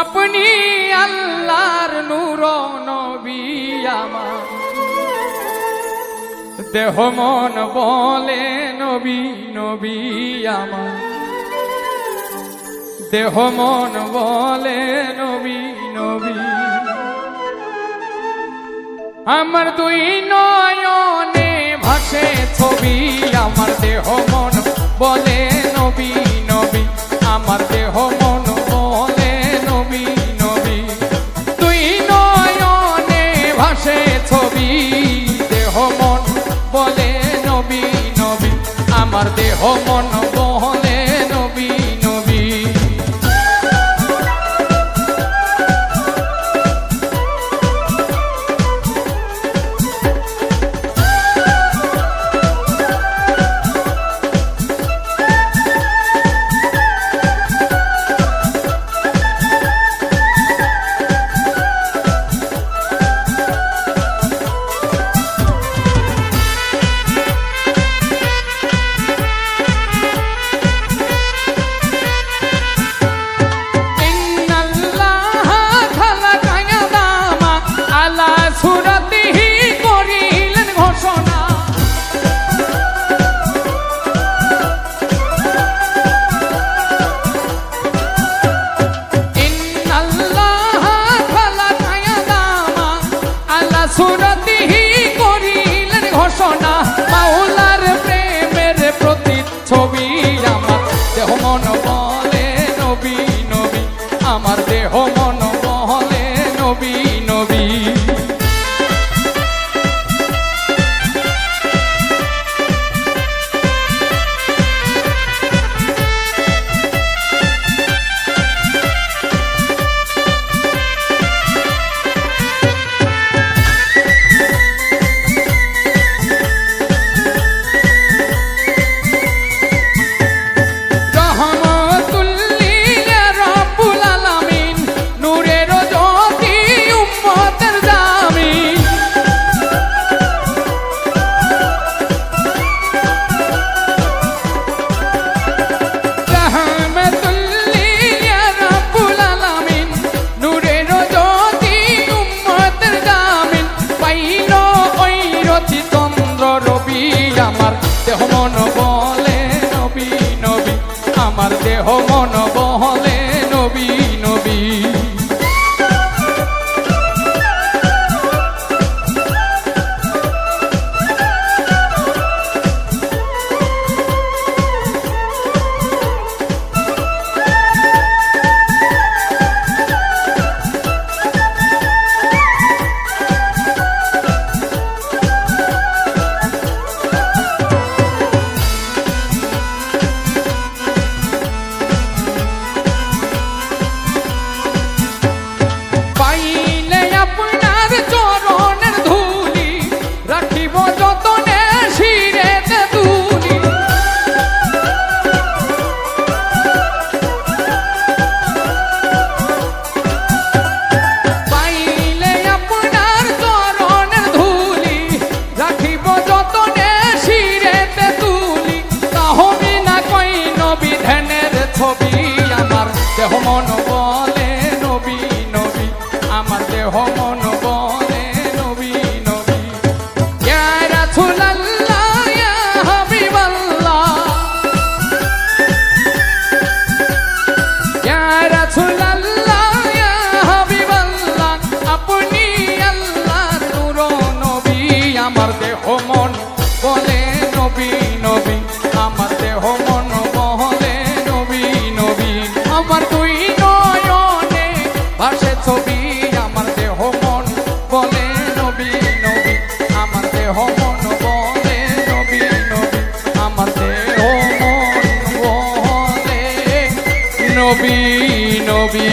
আপনি আল্লাহর নূর নবী আমার। দেহ মন বলে নবী দেহ মন বলে নবী নবী। আমার দুই নয়নে ভাসে ছবি, আমার দেহ মন বলে নবী নবী। আমার দেহ মন বলে নবী নবী। তুই নয়নে ভাসে ছবি, দেহ মন বলে নবী নবী। আমার দেহ মন বলে দেহ মন বলে দেহ মন বলে নবী নবী। আমার দেহ মন বলে নবী নবী। আপনি আল্লাহর নূর নবী। আমার দেহ মন বলে নবী নবী। আমার দেহ মন বলে নবী নবী। আমার নবী নবী আমার নবী নবী